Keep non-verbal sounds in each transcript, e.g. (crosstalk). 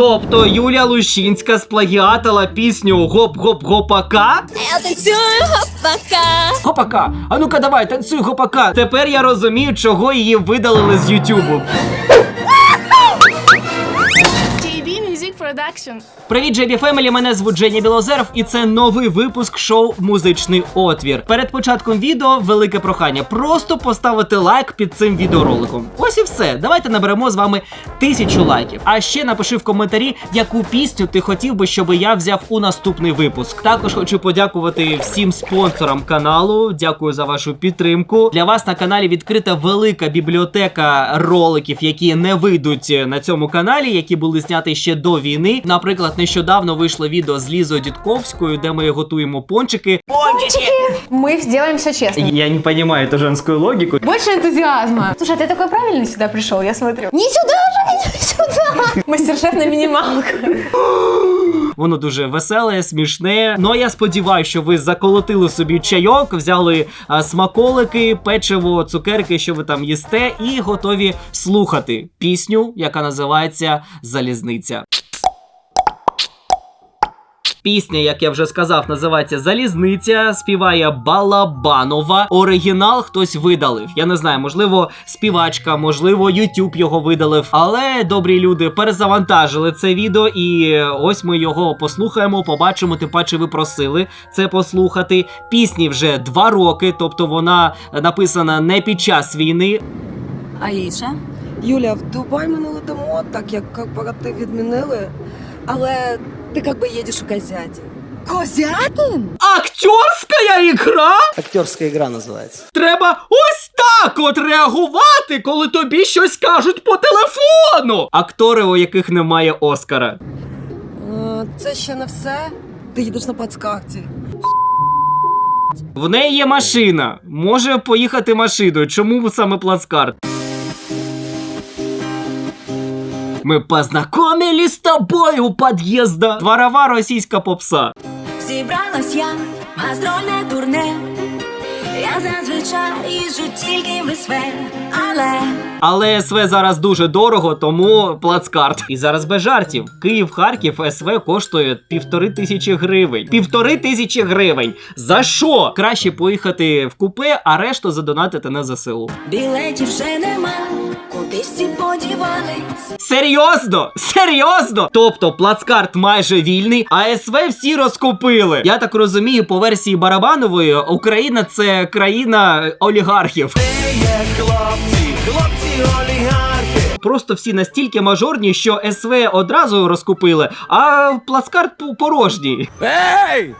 Тобто Юля Лущинська сплагіатила пісню Гоп-гоп-гопака? Я танцюю гопака. Гопака! А ну-ка давай, танцюй гопака! Тепер я розумію, чого її видалили з Ютубу. Production. Привіт, JB Family, мене звуть Женя Білозеров, і це новий випуск шоу Музичний отвір. Перед початком відео велике прохання просто поставити лайк під цим відеороликом. Ось і все. Давайте наберемо з вами тисячу лайків. А ще напиши в коментарі, яку пісню ти хотів би, щоб я взяв у наступний випуск. Також хочу подякувати всім спонсорам каналу. Дякую за вашу підтримку. Для вас на каналі відкрита велика бібліотека роликів, які не вийдуть на цьому каналі, які були зняті ще до війни Наприклад, нещодавно вийшло відео з Лізою Дідковською, де ми готуємо пончики. Мы сделаем все честно. Я не розумію ту женську логіку. Больше энтузиазма. Слушай, а ты такой правильный сюда пришел, я смотрю. Не сюда же, не сюда. Мастер-шеф на минималках. Воно дуже веселе, смішне. Ну а я сподіваюся, що ви заколотили собі чайок, взяли а, смаколики, печиво, цукерки, що ви там їсте, і готові слухати пісню, яка називається Залізниця. Пісня, як я вже сказав, називається Залізниця. Співає Балабанова. Оригінал хтось видалив. Я не знаю, можливо, співачка, можливо, YouTube його видалив. Але добрі люди перезавантажили це відео, і ось ми його послухаємо, побачимо. Тим паче ви просили це послухати. Пісні вже два роки, тобто вона написана не під час війни. Аїша. Юля, в Дубай ми не летимо, так як корпоратив відмінили, але ти як би їдеш у Козяті. Козятин? Актерська ікра? Актерская игра называется. Треба ось так от реагувати, коли тобі щось кажуть по телефону. Актори, у яких немає Оскара. Е, Це ще не все. Ти їдеш на плацкарті. В неї є машина. Може поїхати машиною. Чому саме плацкарт? Мы познакомились с тобой у подъезда. Дворова російська попса. Зібралась я в гастрольне турне. Я зазвичай їжджу тільки в СВ, але Але СВ зараз дуже дорого, тому плацкарт. І зараз без жартів. Київ, Харків, СВ коштує півтори тисячі гривень. Півтори тисячі гривень. За що? Краще поїхати в купе, а решту задонатити на ЗСУ. білетів вже нема. Кудись ці подівались. Серйозно? Серйозно? Тобто плацкарт майже вільний, а СВ всі розкупили. Я так розумію, по версії Барабанової Україна це країна олігархів. Просто всі настільки мажорні, що СВ одразу розкупили, а плацкарт порожній. Ей!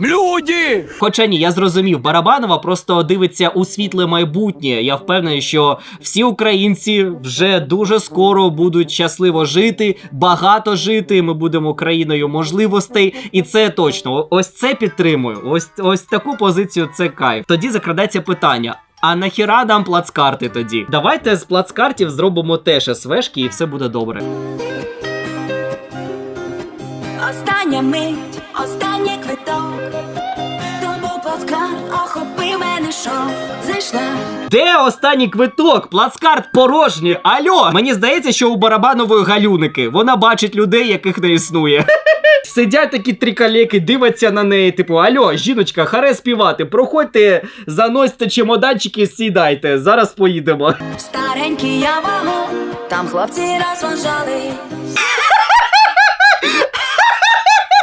Люди! Хоча ні, я зрозумів, Барабанова просто дивиться у світле майбутнє. Я впевнений, що всі українці вже дуже скоро будуть щасливо жити, багато жити. Ми будемо країною можливостей, і це точно. Ось це підтримую. Ось ось таку позицію. Це кайф. Тоді закрадеться питання. А нахіра нам плацкарти тоді? Давайте з плацкартів зробимо теж СВшки і все буде добре. Остання мить, останній Де останній квиток? Плацкарт порожній. Альо! Мені здається, що у Барабанової галюники. Вона бачить людей, яких не існує. (laughs) Сидять такі три калеки, дивляться на неї. Типу, альо, жіночка, харе співати. Проходьте, заносьте чемоданчики, сідайте. Зараз поїдемо. Старенький я вагон, там хлопці розважали.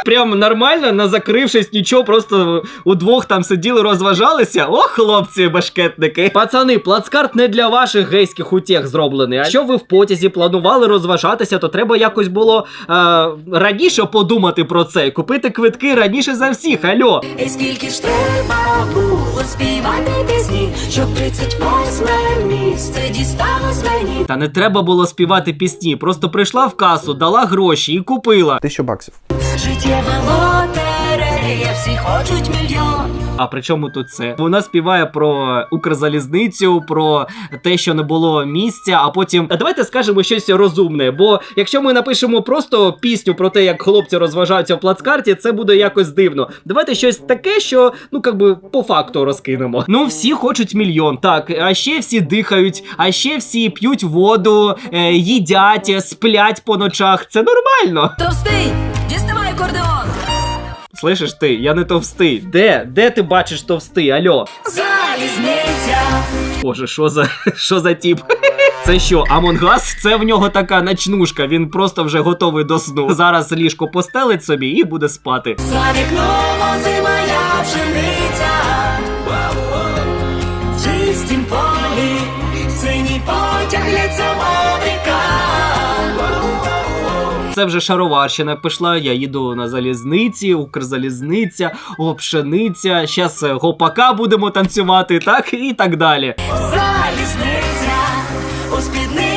Прям нормально, не закрившись, нічого, просто удвох там сиділи, розважалися. О, хлопці, башкетники. Пацани, плацкарт не для ваших гейських утєх зроблений. А якщо ви в потязі планували розважатися, то треба якось було е, раніше подумати про це. Купити квитки раніше за всіх. Альо. І скільки ж треба було співати пісні, щоб 38 місце дісталось мені. Та не треба було співати пісні. Просто прийшла в касу, дала гроші і купила. Тисячу баксів. Життєва лотерея, всі хочуть мільйон. А при чому тут це? Вона співає про Укрзалізницю, про те, що не було місця, а потім давайте скажемо щось розумне. Бо якщо ми напишемо просто пісню про те, як хлопці розважаються в плацкарті, це буде якось дивно. Давайте щось таке, що ну как би по факту розкинемо. Ну всі хочуть мільйон. Так, а ще всі дихають, а ще всі п'ють воду, е, їдять, сплять по ночах. Це нормально. Товстий, діставай акордеон. Слышиш ти, я не товстий. Де? Де ти бачиш товстий? Альо? Залізниця. Боже, що за (laughs) що за тіп? Це що, Амонгас? Це в нього така начнушка. Він просто вже готовий до сну. Зараз ліжко постелить собі і буде спати. За вікном озимая пшениця. Це вже шароварщина пішла. Я їду на залізниці, Укрзалізниця, о, пшениця. Щас е, гопака будемо танцювати, так і так далі. Залізниця. У спідниці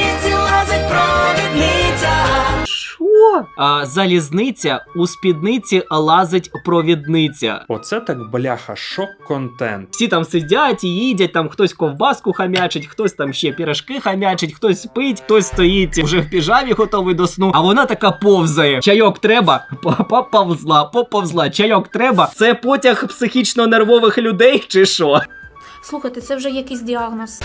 Що? А залізниця у спідниці лазить провідниця. Оце так бляха, шок-контент. Всі там сидять і їдять, там хтось ковбаску хамячить, хтось там ще пірашки хамячить, хтось спить, хтось стоїть вже в піжамі готовий до сну, а вона така повзає. Чайок треба, (laughs) поповзла, поповзла. Чайок треба. Це потяг психічно-нервових людей чи що? Слухайте, це вже якийсь діагноз.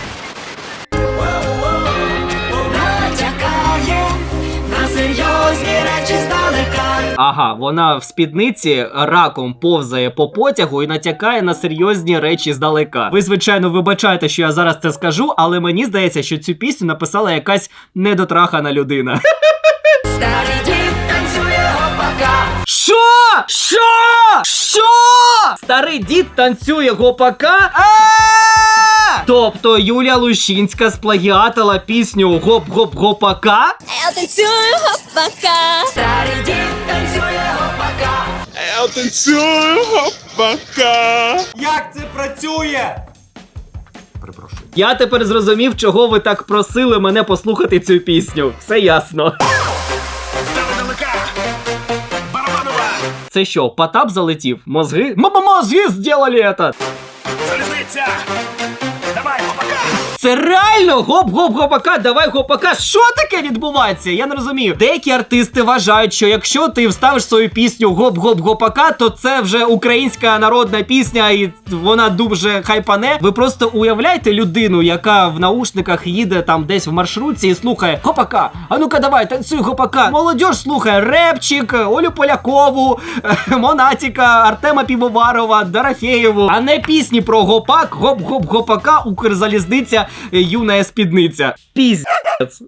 Серйозні речі здалека. Ага, вона в спідниці раком повзає по потягу і натякає на серйозні речі здалека. Ви, звичайно, вибачаєте, що я зараз це скажу, але мені здається, що цю пісню написала якась недотрахана людина. Старий дід танцює гопака. Що? Що? Що? Старий дід танцює гопака? А! Тобто Юля Лущинська сплагіатила пісню Гоп-гоп-гопака? Я танцюю гопака. Старий дід танцює гопака. Як це працює? Я тепер зрозумів, чого ви так просили мене послухати цю пісню. Все ясно. Це що, Потап залетів? Мозги? Мама, мозги зробили это! Залізниця! Це реально гоп-гоп-гопака, давай гопака. Що таке відбувається? Я не розумію. Деякі артисти вважають, що якщо ти вставиш свою пісню гоп-гоп-гопака, то це вже українська народна пісня, і вона дуже хайпане. Ви просто уявляєте людину, яка в наушниках їде там десь в маршрутці і слухає гопака. А ну-ка, давай, танцюй гопака. Молодь слухає репчик, Олю Полякову, (laughs) Монатіка, Артема Півоварова, Дорофеєву, а не пісні про гопак, гоп-гоп-гопака, Укрзалізниця, юна спідниця. Піздець.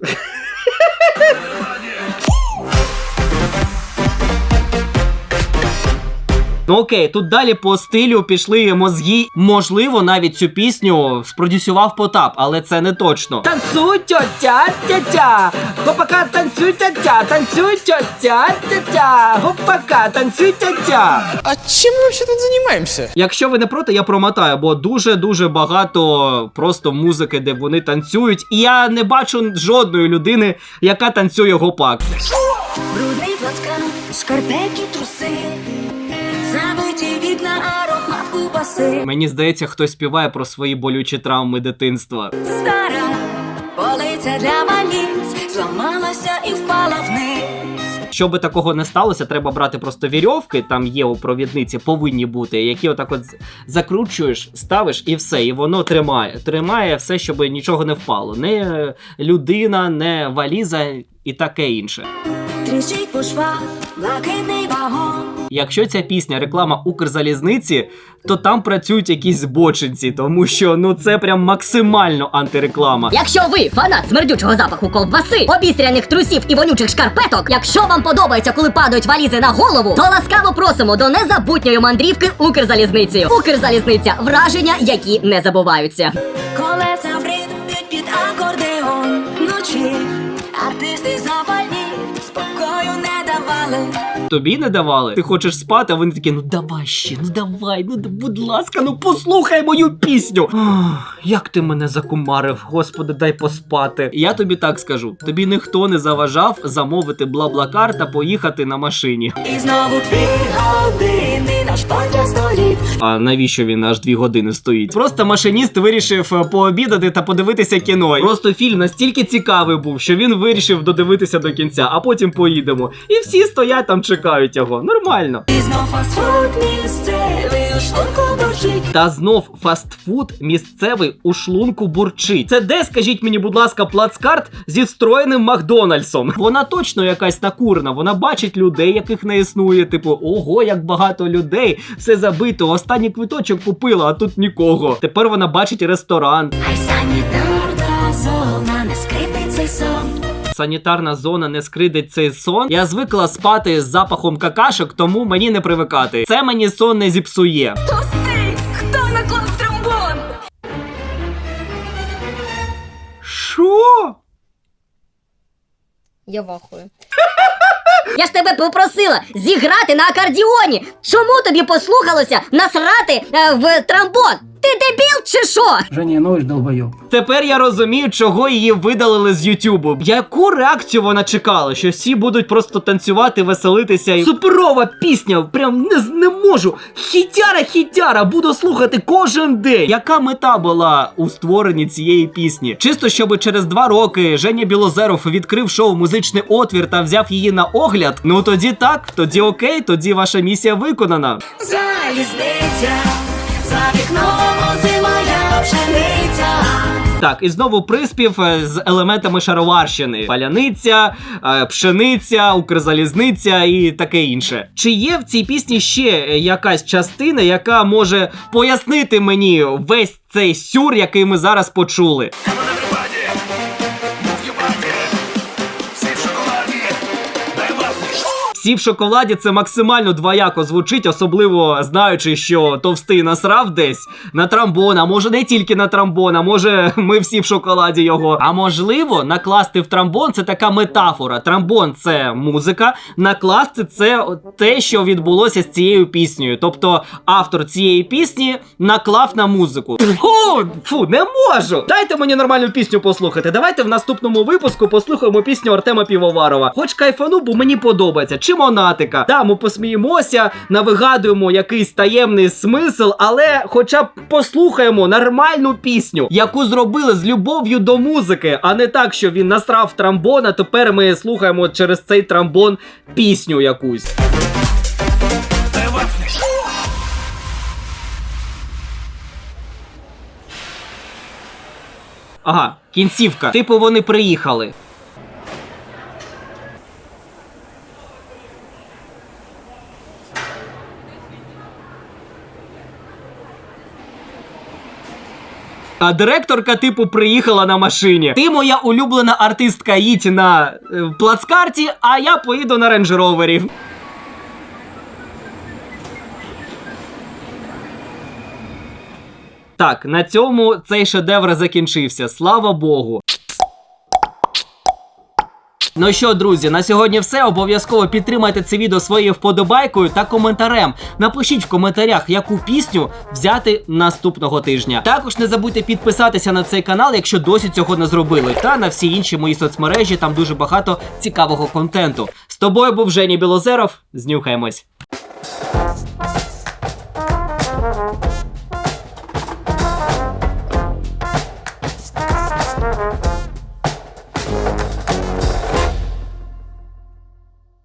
Окей, тут далі по стилю пішли мозги. Можливо, навіть цю пісню спродюсував Потап, але це не точно. Танцуй, тьотя, тятя, гопака, танцюй, тятя, танцюй, тьотя, тятя, гопака, танцюй, тятя. А чем мы вообще тут занимаемся? Якщо ви не проти, я промотаю, бо дуже дуже багато просто музики, де вони танцюють, і я не бачу жодної людини, яка танцює гопак. Брудний плацкан, шкарпетки труси. Кубаси. Мені здається, хтось співає про свої болючі травми дитинства. Стара полиця для валіз зламалася і впала вниз. Щоби такого не сталося, треба брати просто вірьовки, там є у провідниці, повинні бути, які отак от закручуєш, ставиш і все, і воно тримає. Тримає все, щоб нічого не впало. Не людина, не валіза і таке інше. Тріщить по швах, блакитний. Якщо ця пісня реклама Укрзалізниці, то там працюють якісь збочинці, тому що ну це прям максимально антиреклама. Якщо ви фанат смердючого запаху ковбаси, обістряних трусів і вонючих шкарпеток, якщо вам подобається, коли падають валізи на голову, то ласкаво просимо до незабутньої мандрівки Укрзалізницею. Укрзалізниця враження, які не забуваються. Колеса в ритм б'ють під Тобі не давали. Ти хочеш спати, а вони такі, ну давай ще, ну давай, ну будь ласка, ну послухай мою пісню. Ах, як ти мене закумарив, господи, дай поспати. Я тобі так скажу: тобі ніхто не заважав замовити бла-блакар та поїхати на машині. І знову дві години аж. А навіщо він аж дві години стоїть? Просто машиніст вирішив е, пообідати та подивитися кіно. Просто фільм настільки цікавий був, що він вирішив додивитися до кінця, а потім поїдемо. І всі стоять там, чекають його. Нормально. І знов фастфуд місцевий у шлунку бурчить. Та знов фастфуд місцевий у шлунку бурчить. Це де, скажіть мені, будь ласка, плацкарт зі встроєним Макдональдсом. Вона точно якась накурна. Вона бачить людей, яких не існує. Типу, ого, як багато людей, все забито. Останній квиточок купила, а тут нікого. Тепер вона бачить ресторан. Ай санітарна зона, не скрипить цей сон. Санітарна зона не скридить цей сон. Я звикла спати з запахом какашок, тому мені не привикати. Це мені сон не зіпсує. Пусти! Хто наклав тромбон? Що? Я вахую. (laughs) Я ж тебе попросила зіграти на акордіоні. Чому тобі послухалося насрати е, в трамбон? Ти дебіл чи що? Тепер я розумію, чого її видалили з Ютубу. Яку реакцію вона чекала? Що всі будуть просто танцювати, веселитися і суперова пісня. Прям не, не можу. Хітяра, хітяра, буду слухати кожен день. Яка мета була у створенні цієї пісні? Чисто щоб через два роки Женя Білозеров відкрив шоу музичний отвір та взяв її на огляд. Ну тоді так, тоді окей, тоді ваша місія виконана. Залізниця, за вікном озимая пшениця. Так, і знову приспів е, з елементами шароварщини: паляниця, е, пшениця, укрзалізниця і таке інше. Чи є в цій пісні ще е, якась частина, яка може пояснити мені весь цей сюр, який ми зараз почули? Всі в шоколаді це максимально двояко звучить, особливо знаючи, що товстий насрав десь на трамбон, а може не тільки на трамбон, а може (laughs) ми всі в шоколаді його. А можливо, накласти в трамбон це така метафора. Трамбон це музика, накласти це те, що відбулося з цією піснею. Тобто автор цієї пісні наклав на музику. Фу, фу, не можу. Дайте мені нормальну пісню послухати. Давайте в наступному випуску послухаємо пісню Артема Півоварова. Хоч кайфану, бо мені подобається. Чи монатика. Да, ми посміємося, навигадуємо якийсь таємний смисл, але хоча б послухаємо нормальну пісню, яку зробили з любов'ю до музики, а не так, що він насрав трамбон, а тепер ми слухаємо через цей трамбон пісню якусь. Ага, кінцівка. Типу, вони приїхали. А директорка, типу, приїхала на машині. Ти моя улюблена артистка, їдь на е, плацкарті, а я поїду на рейндж-ровері. Так, на цьому цей шедевр закінчився. Слава Богу. Ну що, друзі, на сьогодні все. Обов'язково підтримайте це відео своєю вподобайкою та коментарем. Напишіть в коментарях, яку пісню взяти наступного тижня. Також не забудьте підписатися на цей канал, якщо досі цього не зробили. Та на всі інші мої соцмережі там дуже багато цікавого контенту. З тобою був Жені Білозеров. Знюхаємось.